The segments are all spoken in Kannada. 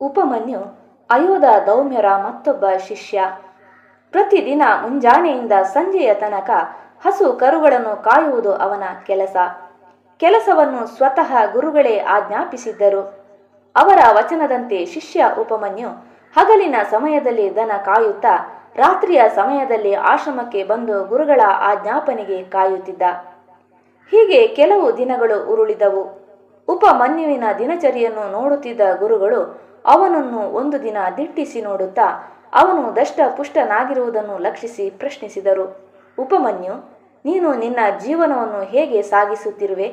ಉಪಮನ್ಯು ಅಯೋಧ ದೌಮ್ಯರ ಮತ್ತೊಬ್ಬ ಶಿಷ್ಯ. ಪ್ರತಿದಿನ ಮುಂಜಾನೆಯಿಂದ ಸಂಜೆಯ ತನಕ ಹಸು ಕರುಗಳನ್ನು ಕಾಯುವುದು ಅವನ ಕೆಲಸ. ಕೆಲಸವನ್ನು ಸ್ವತಃ ಗುರುಗಳೇ ಆಜ್ಞಾಪಿಸಿದ್ದರು. ಅವರ ವಚನದಂತೆ ಶಿಷ್ಯ ಉಪಮನ್ಯು ಹಗಲಿನ ಸಮಯದಲ್ಲಿ ದನ ಕಾಯುತ್ತಾ, ರಾತ್ರಿಯ ಸಮಯದಲ್ಲಿ ಆಶ್ರಮಕ್ಕೆ ಬಂದು ಗುರುಗಳ ಆಜ್ಞಾಪನೆಗೆ ಕಾಯುತ್ತಿದ್ದ. ಹೀಗೆ ಕೆಲವು ದಿನಗಳು ಉರುಳಿದವು. ಉಪಮನ್ಯುವಿನ ದಿನಚರಿಯನ್ನು ನೋಡುತ್ತಿದ್ದ ಗುರುಗಳು ಅವನನ್ನು ಒಂದು ದಿನ ದಿಟ್ಟಿಸಿ ನೋಡುತ್ತಾ ಅವನು ದಷ್ಟ ಪುಷ್ಟನಾಗಿರುವುದನ್ನು ಲಕ್ಷಿಸಿ ಪ್ರಶ್ನಿಸಿದರು. ಉಪಮನ್ಯು, ನೀನು ನಿನ್ನ ಜೀವನವನ್ನು ಹೇಗೆ ಸಾಗಿಸುತ್ತಿರುವೆ?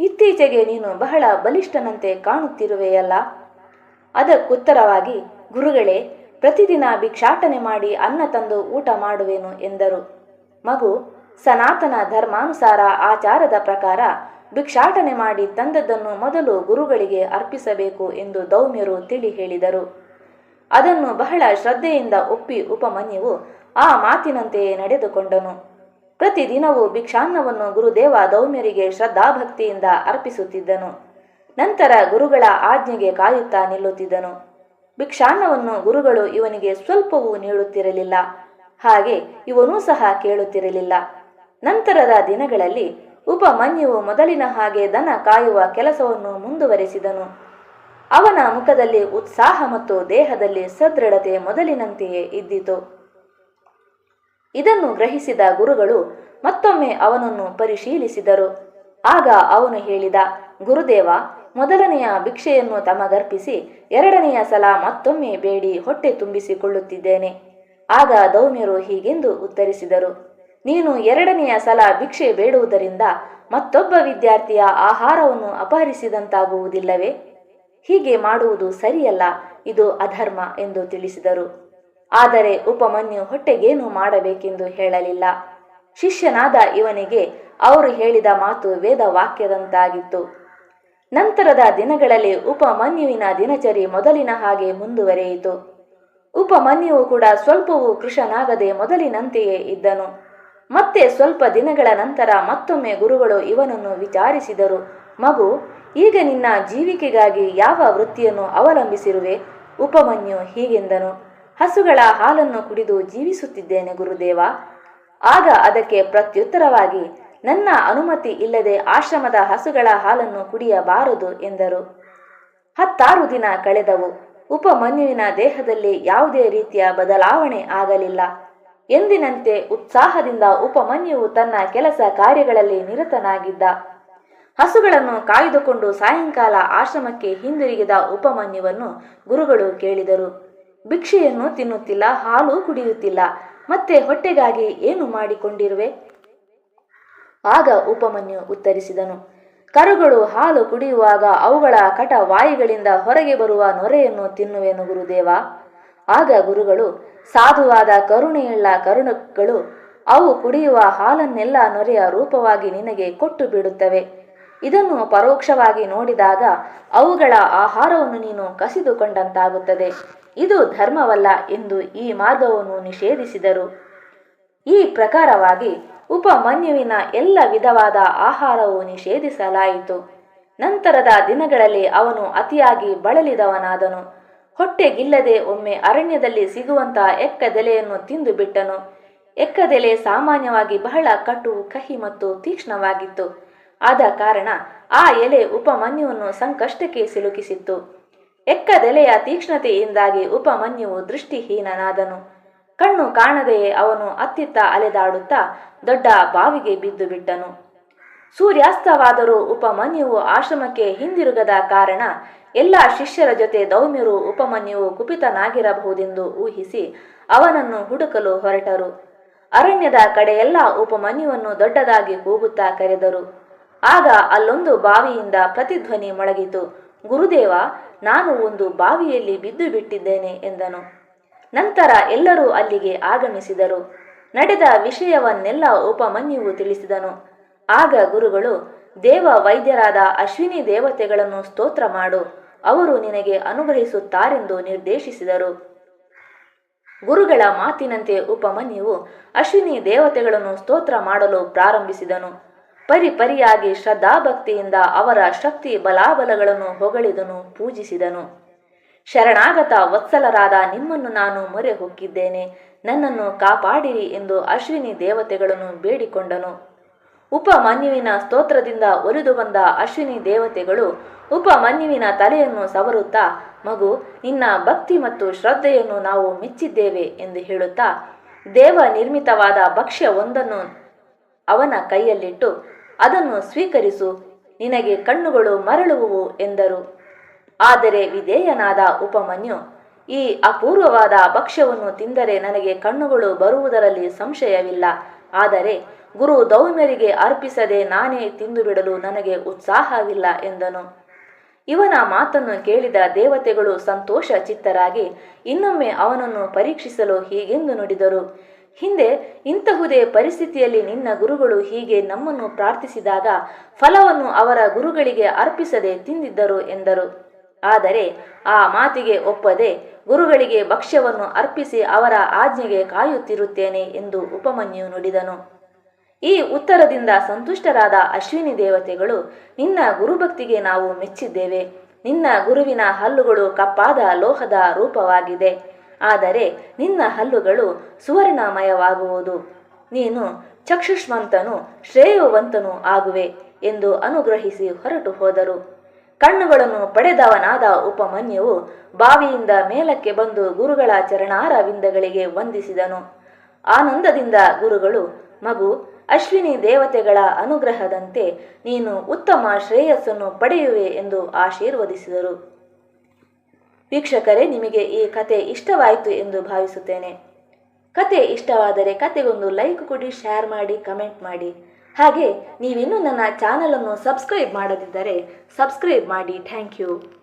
ಇತ್ತೀಚೆಗೆ ನೀನು ಬಹಳ ಬಲಿಷ್ಠನಂತೆ ಕಾಣುತ್ತಿರುವೆಯಲ್ಲ? ಅದಕ್ಕುತ್ತರವಾಗಿ, ಗುರುಗಳೇ, ಪ್ರತಿದಿನ ಭಿಕ್ಷಾಟನೆ ಮಾಡಿ ಅನ್ನ ತಂದು ಊಟ ಮಾಡುವೆನು ಎಂದರು. ಮಗು ಸನಾತನ ಧರ್ಮಾನುಸಾರ ಆಚಾರದ ಪ್ರಕಾರ ಭಿಕ್ಷಾಟನೆ ಮಾಡಿ ತಂದದ್ದನ್ನು ಮೊದಲು ಗುರುಗಳಿಗೆ ಅರ್ಪಿಸಬೇಕು ಎಂದು ದೌಮ್ಯರು ತಿಳಿ ಹೇಳಿದರು. ಅದನ್ನು ಬಹಳ ಶ್ರದ್ಧೆಯಿಂದ ಒಪ್ಪಿ ಉಪಮನ್ಯುವು ಆ ಮಾತಿನಂತೆಯೇ ನಡೆದುಕೊಂಡನು. ಪ್ರತಿದಿನವೂ ಭಿಕ್ಷಾನ್ನವನ್ನು ಗುರುದೇವ ದೌಮ್ಯರಿಗೆ ಶ್ರದ್ಧಾಭಕ್ತಿಯಿಂದ ಅರ್ಪಿಸುತ್ತಿದ್ದನು. ನಂತರ ಗುರುಗಳ ಆಜ್ಞೆಗೆ ಕಾಯುತ್ತಾ ನಿಲ್ಲುತ್ತಿದ್ದನು. ಭಿಕ್ಷಾನ್ನವನ್ನು ಗುರುಗಳು ಇವನಿಗೆ ಸ್ವಲ್ಪವೂ ನೀಡುತ್ತಿರಲಿಲ್ಲ. ಹಾಗೆ ಇವನೂ ಸಹ ಕೇಳುತ್ತಿರಲಿಲ್ಲ. ನಂತರದ ದಿನಗಳಲ್ಲಿ ಉಪಮನ್ಯುವು ಮೊದಲಿನ ಹಾಗೆ ದನ ಕಾಯುವ ಕೆಲಸವನ್ನು ಮುಂದುವರೆಸಿದನು. ಅವನ ಮುಖದಲ್ಲಿ ಉತ್ಸಾಹ ಮತ್ತು ದೇಹದಲ್ಲಿ ಸದೃಢತೆ ಮೊದಲಿನಂತೆಯೇ ಇದ್ದಿತು. ಇದನ್ನು ಗ್ರಹಿಸಿದ ಗುರುಗಳು ಮತ್ತೊಮ್ಮೆ ಅವನನ್ನು ಪರಿಶೀಲಿಸಿದರು. ಆಗ ಅವನು ಹೇಳಿದ, ಗುರುದೇವ, ಮೊದಲನೆಯ ಭಿಕ್ಷೆಯನ್ನು ತಮಗರ್ಪಿಸಿ, ಎರಡನೆಯ ಸಲ ಮತ್ತೊಮ್ಮೆ ಬೇಡಿ, ಹೊಟ್ಟೆ ತುಂಬಿಸಿಕೊಳ್ಳುತ್ತಿದ್ದೇನೆ. ಆಗ ದೌಮ್ಯರು ಹೀಗೆಂದು ಉತ್ತರಿಸಿದರು. ನೀನು ಎರಡನೆಯ ಸಲ ಭಿಕ್ಷೆ ಬೇಡುವುದರಿಂದ ಮತ್ತೊಬ್ಬ ವಿದ್ಯಾರ್ಥಿಯ ಆಹಾರವನ್ನು ಅಪಹರಿಸಿದಂತಾಗುವುದಿಲ್ಲವೇ? ಹೀಗೆ ಮಾಡುವುದು ಸರಿಯಲ್ಲ, ಇದು ಅಧರ್ಮ ಎಂದು ತಿಳಿಸಿದರು. ಆದರೆ ಉಪಮನ್ಯು ಹೊಟ್ಟೆಗೇನು ಮಾಡಬೇಕೆಂದು ಹೇಳಲಿಲ್ಲ. ಶಿಷ್ಯನಾದ ಇವನಿಗೆ ಅವರು ಹೇಳಿದ ಮಾತು ವೇದ ವಾಕ್ಯದಂತಾಗಿತ್ತು ನಂತರದ ದಿನಗಳಲ್ಲಿ ಉಪಮನ್ಯುವಿನ ದಿನಚರಿ ಮೊದಲಿನ ಹಾಗೆ ಮುಂದುವರೆಯಿತು. ಉಪಮನ್ಯುವು ಕೂಡ ಸ್ವಲ್ಪವೂ ಕೃಷನಾಗದೆ ಮೊದಲಿನಂತೆಯೇ ಇದ್ದನು. ಮತ್ತೆ ಸ್ವಲ್ಪ ದಿನಗಳ ನಂತರ ಮತ್ತೊಮ್ಮೆ ಗುರುಗಳು ಇವನನ್ನು ವಿಚಾರಿಸಿದರು. ಮಗು, ಈಗ ನಿನ್ನ ಜೀವಿಕೆಗಾಗಿ ಯಾವ ವೃತ್ತಿಯನ್ನು ಅವಲಂಬಿಸಿರುವೆ? ಉಪಮನ್ಯು ಹೀಗೆಂದನು. ಹಸುಗಳ ಹಾಲನ್ನು ಕುಡಿದು ಜೀವಿಸುತ್ತಿದ್ದೇನೆ ಗುರುದೇವ. ಆಗ ಅದಕ್ಕೆ ಪ್ರತ್ಯುತ್ತರವಾಗಿ, ನನ್ನ ಅನುಮತಿ ಇಲ್ಲದೆ ಆಶ್ರಮದ ಹಸುಗಳ ಹಾಲನ್ನು ಕುಡಿಯಬಾರದು ಎಂದರು. ಹತ್ತಾರು ದಿನ ಕಳೆದವು. ಉಪಮನ್ಯುವಿನ ದೇಹದಲ್ಲಿ ಯಾವುದೇ ರೀತಿಯ ಬದಲಾವಣೆ ಆಗಲಿಲ್ಲ. ಎಂದಿನಂತೆ ಉತ್ಸಾಹದಿಂದ ಉಪಮನ್ಯುವು ತನ್ನ ಕೆಲಸ ಕಾರ್ಯಗಳಲ್ಲಿ ನಿರತನಾಗಿದ್ದ. ಹಸುಗಳನ್ನು ಕಾಯ್ದುಕೊಂಡು ಸಾಯಂಕಾಲ ಆಶ್ರಮಕ್ಕೆ ಹಿಂದಿರುಗಿದ ಉಪಮನ್ಯುವನ್ನು ಗುರುಗಳು ಕೇಳಿದರು. ಭಿಕ್ಷೆಯನ್ನು ತಿನ್ನುತ್ತಿಲ್ಲ, ಹಾಲು ಕುಡಿಯುತ್ತಿಲ್ಲ, ಮತ್ತೆ ಹೊಟ್ಟೆಗಾಗಿ ಏನು ಮಾಡಿಕೊಂಡಿರುವೆ? ಆಗ ಉಪಮನ್ಯು ಉತ್ತರಿಸಿದನು. ಕರುಗಳು ಹಾಲು ಕುಡಿಯುವಾಗ ಅವುಗಳ ಕಟ ವಾಯುಗಳಿಂದ ಹೊರಗೆ ಬರುವ ನೊರೆಯನ್ನು ತಿನ್ನುವೆನು ಗುರುದೇವ. ಆಗ ಗುರುಗಳು, ಸಾಧುವಾದ ಕರುಣೆಯುಳ್ಳ ಕರುಣಗಳು, ಅವು ಕುಡಿಯುವ ಹಾಲನ್ನೆಲ್ಲ ನೊರೆಯ ರೂಪವಾಗಿ ನಿನಗೆ ಕೊಟ್ಟು ಬಿಡುತ್ತವೆ. ಇದನ್ನು ಪರೋಕ್ಷವಾಗಿ ನೋಡಿದಾಗ ಅವುಗಳ ಆಹಾರವನ್ನು ನೀನು ಕಸಿದುಕೊಂಡಂತಾಗುತ್ತದೆ. ಇದು ಧರ್ಮವಲ್ಲ ಎಂದು ಈ ಮಾರ್ಗವನ್ನು ನಿಷೇಧಿಸಿದರು. ಈ ಪ್ರಕಾರವಾಗಿ ಉಪಮನ್ಯುವಿನ ಎಲ್ಲ ವಿಧವಾದ ಆಹಾರವು ನಿಷೇಧಿಸಲಾಯಿತು. ನಂತರದ ದಿನಗಳಲ್ಲಿ ಅವನು ಅತಿಯಾಗಿ ಬಳಲಿದವನಾದನು. ಹೊಟ್ಟೆಗಿಲ್ಲದೆ ಒಮ್ಮೆ ಅರಣ್ಯದಲ್ಲಿ ಸಿಗುವಂತಹ ಎಕ್ಕದೆಲೆಯನ್ನು ತಿಂದು ಬಿಟ್ಟನು. ಎಕ್ಕದೆಲೆ ಸಾಮಾನ್ಯವಾಗಿ ಬಹಳ ಕಟು, ಕಹಿ ಮತ್ತು ತೀಕ್ಷ್ಣವಾಗಿತ್ತು. ಆದ ಕಾರಣ ಆ ಎಲೆ ಉಪಮನ್ಯುವನ್ನು ಸಂಕಷ್ಟಕ್ಕೆ ಸಿಲುಕಿಸಿತ್ತು. ಎಕ್ಕದೆಲೆಯ ತೀಕ್ಷ್ಣತೆಯಿಂದಾಗಿ ಉಪಮನ್ಯುವು ದೃಷ್ಟಿಹೀನನಾದನು. ಕಣ್ಣು ಕಾಣದೆಯೇ ಅವನು ಅತ್ತಿತ್ತ ಅಲೆದಾಡುತ್ತಾ ದೊಡ್ಡ ಬಾವಿಗೆ ಬಿದ್ದು ಬಿಟ್ಟನು. ಸೂರ್ಯಾಸ್ತವಾದರೂ ಉಪಮನ್ಯುವು ಆಶ್ರಮಕ್ಕೆ ಹಿಂದಿರುಗದ ಕಾರಣ ಎಲ್ಲ ಶಿಷ್ಯರ ಜೊತೆ ದೌಮ್ಯರು ಉಪಮನ್ಯುವು ಕುಪಿತನಾಗಿರಬಹುದೆಂದು ಊಹಿಸಿ ಅವನನ್ನು ಹುಡುಕಲು ಹೊರಟರು. ಅರಣ್ಯದ ಕಡೆಯೆಲ್ಲ ಉಪಮನ್ಯುವನ್ನು ದೊಡ್ಡದಾಗಿ ಕೂಗುತ್ತಾ ಕರೆದರು. ಆಗ ಅಲ್ಲೊಂದು ಬಾವಿಯಿಂದ ಪ್ರತಿಧ್ವನಿ ಮೊಳಗಿತು. ಗುರುದೇವ, ನಾನು ಒಂದು ಬಾವಿಯಲ್ಲಿ ಬಿದ್ದು ಬಿಟ್ಟಿದ್ದೇನೆ ಎಂದನು. ನಂತರ ಎಲ್ಲರೂ ಅಲ್ಲಿಗೆ ಆಗಮಿಸಿದರು. ನಡೆದ ವಿಷಯವನ್ನೆಲ್ಲ ಉಪಮನ್ಯುವು ತಿಳಿಸಿದನು. ಆಗ ಗುರುಗಳು, ದೇವ ವೈದ್ಯರಾದ ಅಶ್ವಿನಿ ದೇವತೆಗಳನ್ನು ಸ್ತೋತ್ರ ಮಾಡು, ಅವರು ನಿನಗೆ ಅನುಗ್ರಹಿಸುತ್ತಾರೆಂದು ನಿರ್ದೇಶಿಸಿದರು. ಗುರುಗಳ ಮಾತಿನಂತೆ ಉಪಮನ್ಯುವು ಅಶ್ವಿನಿ ದೇವತೆಗಳನ್ನು ಸ್ತೋತ್ರ ಮಾಡಲು ಪ್ರಾರಂಭಿಸಿದನು. ಪರಿಪರಿಯಾಗಿ ಶ್ರದ್ಧಾಭಕ್ತಿಯಿಂದ ಅವರ ಶಕ್ತಿ ಬಲಾಬಲಗಳನ್ನು ಹೊಗಳಿದನು, ಪೂಜಿಸಿದನು. ಶರಣಾಗತ ವತ್ಸಲರಾದ, ನಿಮ್ಮನ್ನು ನಾನು ಮೊರೆ ಹೊಕ್ಕಿದ್ದೇನೆ, ನನ್ನನ್ನು ಕಾಪಾಡಿರಿ ಎಂದು ಅಶ್ವಿನಿ ದೇವತೆಗಳನ್ನು ಬೇಡಿಕೊಂಡನು. ಉಪಮನ್ಯುವಿನ ಸ್ತೋತ್ರದಿಂದ ಒಲಿದು ಬಂದ ಅಶ್ವಿನಿ ದೇವತೆಗಳು ಉಪಮನ್ಯುವಿನ ತಲೆಯನ್ನು ಸವರುತ್ತಾ, ಮಗು, ನಿನ್ನ ಭಕ್ತಿ ಮತ್ತು ಶ್ರದ್ಧೆಯನ್ನು ನಾವು ಮೆಚ್ಚಿದ್ದೇವೆ ಎಂದು ಹೇಳುತ್ತಾ ದೇವ ನಿರ್ಮಿತವಾದ ಭಕ್ಷ್ಯ ಒಂದನ್ನು ಅವನ ಕೈಯಲ್ಲಿಟ್ಟು, ಅದನ್ನು ಸ್ವೀಕರಿಸು, ನಿನಗೆ ಕಣ್ಣುಗಳು ಮರಳುವುವು ಎಂದರು. ಆದರೆ ವಿಧೇಯನಾದ ಉಪಮನ್ಯು, ಈ ಅಪೂರ್ವವಾದ ಭಕ್ಷ್ಯವನ್ನು ತಿಂದರೆ ನನಗೆ ಕಣ್ಣುಗಳು ಬರುವುದರಲ್ಲಿ ಸಂಶಯವಿಲ್ಲ, ಆದರೆ ಗುರು ದೌಮ್ಯರಿಗೆ ಅರ್ಪಿಸದೆ ನಾನೇ ತಿಂದು ಬಿಡಲು ನನಗೆ ಉತ್ಸಾಹವಿಲ್ಲ ಎಂದನು. ಇವನ ಮಾತನ್ನು ಕೇಳಿದ ದೇವತೆಗಳು ಸಂತೋಷ ಚಿತ್ತರಾಗಿ ಇನ್ನೊಮ್ಮೆ ಅವನನ್ನು ಪರೀಕ್ಷಿಸಲು ಹೀಗೆಂದು ನುಡಿದರು. ಹಿಂದೆ ಇಂತಹುದೇ ಪರಿಸ್ಥಿತಿಯಲ್ಲಿ ನಿನ್ನ ಗುರುಗಳು ಹೀಗೆ ನಮ್ಮನ್ನು ಪ್ರಾರ್ಥಿಸಿದಾಗ ಫಲವನ್ನು ಅವರ ಗುರುಗಳಿಗೆ ಅರ್ಪಿಸದೆ ತಿಂದಿದ್ದರು ಎಂದರು. ಆದರೆ ಆ ಮಾತಿಗೆ ಒಪ್ಪದೆ ಗುರುಗಳಿಗೆ ಭಕ್ಷ್ಯವನ್ನು ಅರ್ಪಿಸಿ ಅವರ ಆಜ್ಞೆಗೆ ಕಾಯುತ್ತಿರುತ್ತೇನೆ ಎಂದು ಉಪಮನ್ಯು ನುಡಿದನು. ಈ ಉತ್ತರದಿಂದ ಸಂತುಷ್ಟರಾದ ಅಶ್ವಿನಿ ದೇವತೆಗಳು, ನಿನ್ನ ಗುರುಭಕ್ತಿಗೆ ನಾವು ಮೆಚ್ಚಿದ್ದೇವೆ. ನಿನ್ನ ಗುರುವಿನ ಹಲ್ಲುಗಳು ಕಪ್ಪಾದ ಲೋಹದ ರೂಪವಾಗಿದೆ. ಆದರೆ ನಿನ್ನ ಹಲ್ಲುಗಳು ಸುವರ್ಣಮಯವಾಗುವುದು. ನೀನು ಚಕ್ಷುಷ್ಮಂತನು ಶ್ರೇಯವಂತನೂ ಆಗುವೆ ಎಂದು ಅನುಗ್ರಹಿಸಿ ಹೊರಟು ಹೋದರು. ಕಣ್ಣುಗಳನ್ನು ಪಡೆದವನಾದ ಉಪಮನ್ಯವು ಬಾವಿಯಿಂದ ಮೇಲಕ್ಕೆ ಬಂದು ಗುರುಗಳ ಚರಣಾರ ವಿಂದಗಳಿಗೆ ವಂದಿಸಿದನು. ಆನಂದದಿಂದ ಗುರುಗಳು, ಮಗು ಅಶ್ವಿನಿ ದೇವತೆಗಳ ಅನುಗ್ರಹದಂತೆ ನೀನು ಉತ್ತಮ ಶ್ರೇಯಸ್ಸನ್ನು ಪಡೆಯುವೆ ಎಂದು ಆಶೀರ್ವದಿಸಿದರು. ವೀಕ್ಷಕರೇ, ನಿಮಗೆ ಈ ಕತೆ ಇಷ್ಟವಾಯಿತು ಎಂದು ಭಾವಿಸುತ್ತೇನೆ. ಕತೆ ಇಷ್ಟವಾದರೆ ಕತೆಗೊಂದು ಲೈಕ್ ಕೊಡಿ, ಶೇರ್ ಮಾಡಿ, ಕಮೆಂಟ್ ಮಾಡಿ. ಹಾಗೆ, ನೀವಿನ್ನೂ ನನ್ನ ಚಾನಲನ್ನು ಸಬ್ಸ್ಕ್ರೈಬ್ ಮಾಡದಿದ್ದರೆ ಸಬ್ಸ್ಕ್ರೈಬ್ ಮಾಡಿ. Thank you.